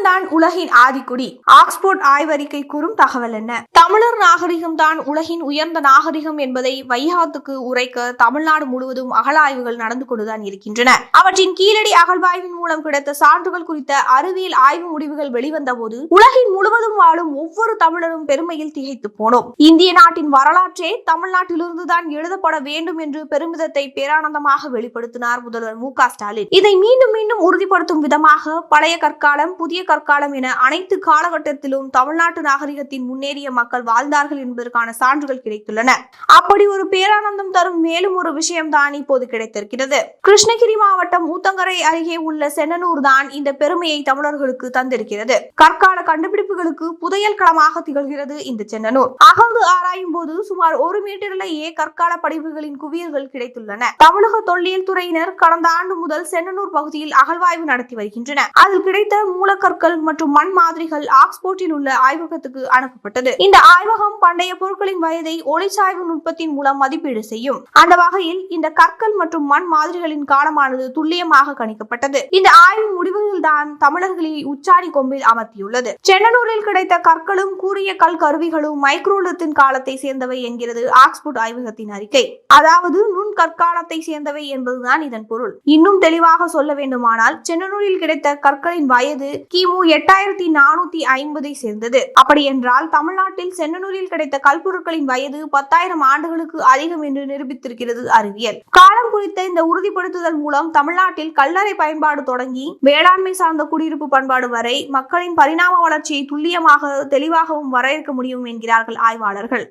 தமிழன் தான் உலகின் ஆதிக்குடி. ஆக்ஸ்போர்ட் ஆய்வறிக்கை கூறும் தகவல் என்ன? தமிழர் நாகரிகம் தான் உலகின் உயர்ந்த நாகரிகம் என்பதை வைகாத்துக்கு உரைக்க தமிழ்நாடு முழுவதும் அகழாய்வுகள் நடந்து கொண்டுதான் இருக்கின்றன. அவற்றின் கீழடி அகழ்வாய்வின் மூலம் கிடைத்த சான்றுகள் குறித்த அறிவியல் ஆய்வு முடிவுகள் வெளிவந்த போது உலகின் முழுவதும் வாழும் ஒவ்வொரு தமிழரும் பெருமையில் திகைத்து போனோம். இந்திய நாட்டின் வரலாற்றே தமிழ்நாட்டிலிருந்துதான் எழுதப்பட வேண்டும் என்று பெருமிதத்தை பேரானந்தமாக வெளிப்படுத்தினார் முதல்வர் மு ஸ்டாலின். இதை மீண்டும் மீண்டும் உறுதிப்படுத்தும் விதமாக பழைய கற்காலம் புதிய கற்காலம் என அனைத்து காலகட்டத்திலும் தமிழ்நாட்டு நாகரிகத்தின் முன்னேறிய மக்கள் வாழ்ந்தார்கள் என்பதற்கான சான்றுகள் கிடைத்துள்ளன. அப்படி ஒரு பேரானந்தம் தரும் மேலும் ஒரு விஷயம்தான் இப்போது கிடைத்திருக்கிறது. கிருஷ்ணகிரி மாவட்டம் ஊத்தங்கரை அருகே உள்ள சென்னனூர் தான் இந்த பெருமையை தமிழர்களுக்கு தந்திருக்கிறது. கற்கால கண்டுபிடிப்புகளுக்கு புதையல் களமாக திகழ்கிறது இந்த சென்னனூர். அகழ்ந்து ஆராயும் போது சுமார் ஒரு மீட்டரிலேயே கற்கால படிவுகளின் குவியல்கள் கிடைத்துள்ளன. தமிழக தொல்லியல் துறையினர் கடந்த ஆண்டு முதல் சென்னனூர் பகுதியில் அகழ்வாய்வு நடத்தி வருகின்றன அதில் கிடைத்த பொருட்கள் மற்றும் மண் மாதிரிகள் ஆக்ஸ்போர்ட்டில் உள்ள ஆய்வகத்துக்கு அனுப்பப்பட்டது. இந்த ஆய்வகம் பண்டைய பொருட்களின் வயதை ஒளிச்சாய்வு நுட்பத்தின் மூலம் மதிப்பீடு செய்யும். அந்த வகையில் இந்த கற்கள் மற்றும் மண் மாதிரிகளின் காலமானது துல்லியமாக கணிக்கப்பட்டது. இந்த ஆய்வின் முடிவுகள் தான் தமிழர்களை உச்சாணி கொம்பில் அமர்த்தியுள்ளது. சென்னனூரில் கிடைத்த கற்களும் கூறிய கல் கருவிகளும் மைக்ரோலத்தின் காலத்தை சேர்ந்தவை என்கிறது ஆக்ஸ்போர்ட் ஆய்வகத்தின் அறிக்கை. அதாவது நுண் கற்காலத்தை சேர்ந்தவை என்பதுதான் இதன் பொருள். இன்னும் தெளிவாக சொல்ல வேண்டுமானால் சென்னனூரில் கிடைத்த கற்களின் வயது கிமு கிமு எட்டாயிரத்தி நானூத்தி ஐம்பதை சேர்ந்தது. அப்படி என்றால் தமிழ்நாட்டில் சென்னனூரில் கிடைத்த கல்பொருட்களின் வயது பத்தாயிரம் ஆண்டுகளுக்கு அதிகம் என்று நிரூபித்திருக்கிறது அறிவியல். காலம் குறித்த இந்த உறுதிப்படுத்துதல் மூலம் தமிழ்நாட்டில் கல்லறை பயன்பாடு தொடங்கி வேளாண்மை சார்ந்த குடியிருப்பு பண்பாடு வரை மக்களின் பரிணாம வளர்ச்சியை துல்லியமாக தெளிவாகவும் வரையறுக்க முடியும் என்கிறார்கள் ஆய்வாளர்கள்.